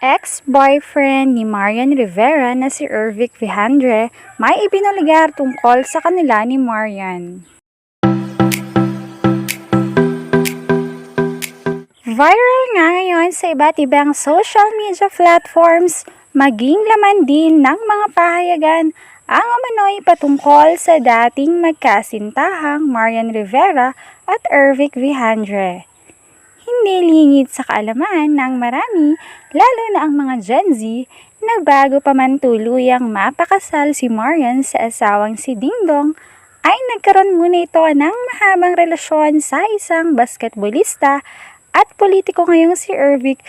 Ex-boyfriend ni Marian Rivera na si Ervic Vijandre may ibinuligar tungkol sa kanila ni Marian. Viral nga ngayon sa iba't ibang social media platforms, maging laman din ng mga pahayagan ang umano'y patungkol sa dating magkasintahang Marian Rivera at Ervic Vijandre. Hindi lingid sa kaalaman ng marami, lalo na ang mga Gen Z, na bago pa man tuluyang mapakasal si Marian sa asawang si Dingdong, ay nagkaroon muna ito ng mahabang relasyon sa isang basketbolista at politiko ngayong si Ervic.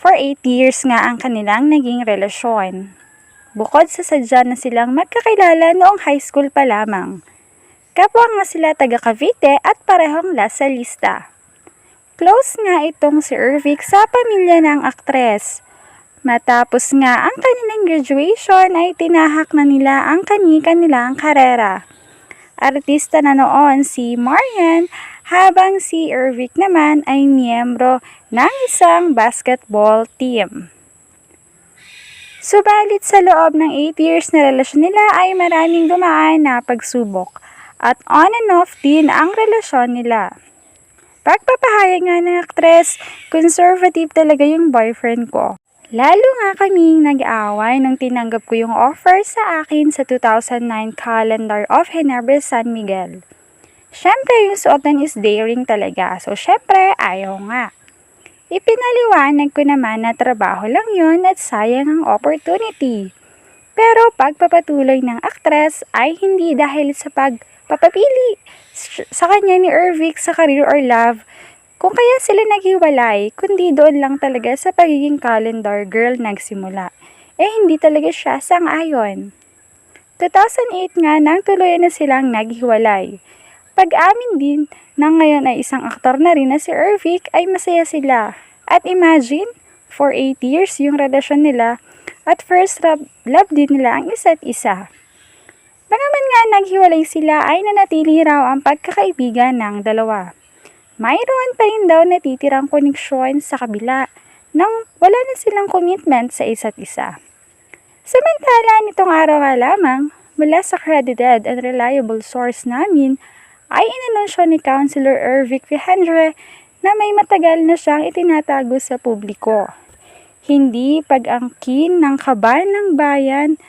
For 8 years nga ang kanilang naging relasyon. Bukod sa sadya na silang magkakilala noong high school pa lamang. Kapwa nga sila taga Cavite at parehong lasalista. Close nga itong si Ervic sa pamilya ng aktres. Matapos nga ang kanilang graduation ay tinahak na nila ang kani-kanilang karera. Artista na noon si Marian habang si Ervic naman ay miyembro ng isang basketball team. Subalit sa loob ng 8 years na relasyon nila ay maraming dumaan na pagsubok at on and off din ang relasyon nila. Pagpapahayag nga ng aktres, conservative talaga yung boyfriend ko. Lalo nga kaming nag-aaway nung tinanggap ko yung offer sa akin sa 2009 calendar of Ginebra San Miguel. Siyempre, yung suotan is daring talaga. So, syempre, ayaw nga. Ipinaliwanag ko naman na trabaho lang yun at sayang ang opportunity. Pero pagpapatuloy ng aktres ay hindi dahil sa pagpapapili sa kanya ni Ervic sa career or love, kung kaya sila naghiwalay, kundi doon lang talaga sa pagiging calendar girl nagsimula. Eh hindi talaga siya sang-ayon. 2008 nga nang tuluyan na silang naghiwalay. Pag-amin din na ngayon ay isang aktor na rin na si Ervic ay masaya sila. At imagine, for 8 years yung relasyon nila at first love, love din nila ang isa't isa. Bagaman nga naghiwalay sila ay nanatili raw ang pagkakaibigan ng dalawa. Mayroon pa rin daw natitirang koneksyon sa kabila nang wala na silang commitment sa isa't isa. Samantala nitong araw nga lamang, mula sa credited and reliable source namin, ay inanunsyo ni Councilor Ervic Vijandre na may matagal na siyang itinatago sa publiko. Hindi pag-angkin ng kaban ng bayan,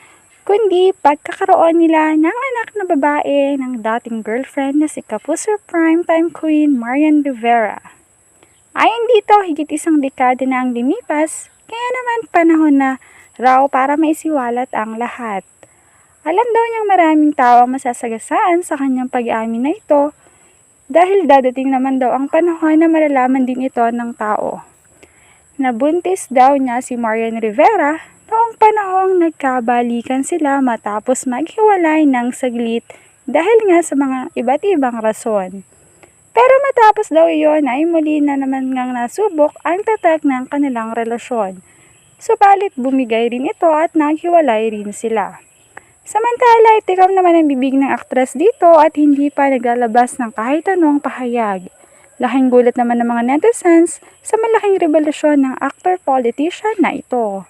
kundi pagkakaroon nila ng anak na babae ng dating girlfriend na si Kapuso primetime queen Marian Rivera. Ayon dito, higit isang dekada na ang limipas, kaya naman panahon na raw para maisiwalat ang lahat. Alam daw niyang maraming tao ang masasagasaan sa kanyang pag-amin na ito dahil dadating naman daw ang panahon na malalaman din ito ng tao. Nabuntis daw niya si Marian Rivera panahong nagkabalikan sila matapos maghiwalay ng saglit dahil nga sa mga iba't ibang rason. Pero matapos daw iyon ay muli na naman ngang nasubok ang tatag ng kanilang relasyon. Subalit bumigay rin ito at naghiwalay rin sila. Samantala, itikam naman ang bibig ng aktres dito at hindi pa naglalabas ng kahit anong pahayag. Laking gulat naman ng mga netizens sa malaking revelasyon ng actor-politician na ito.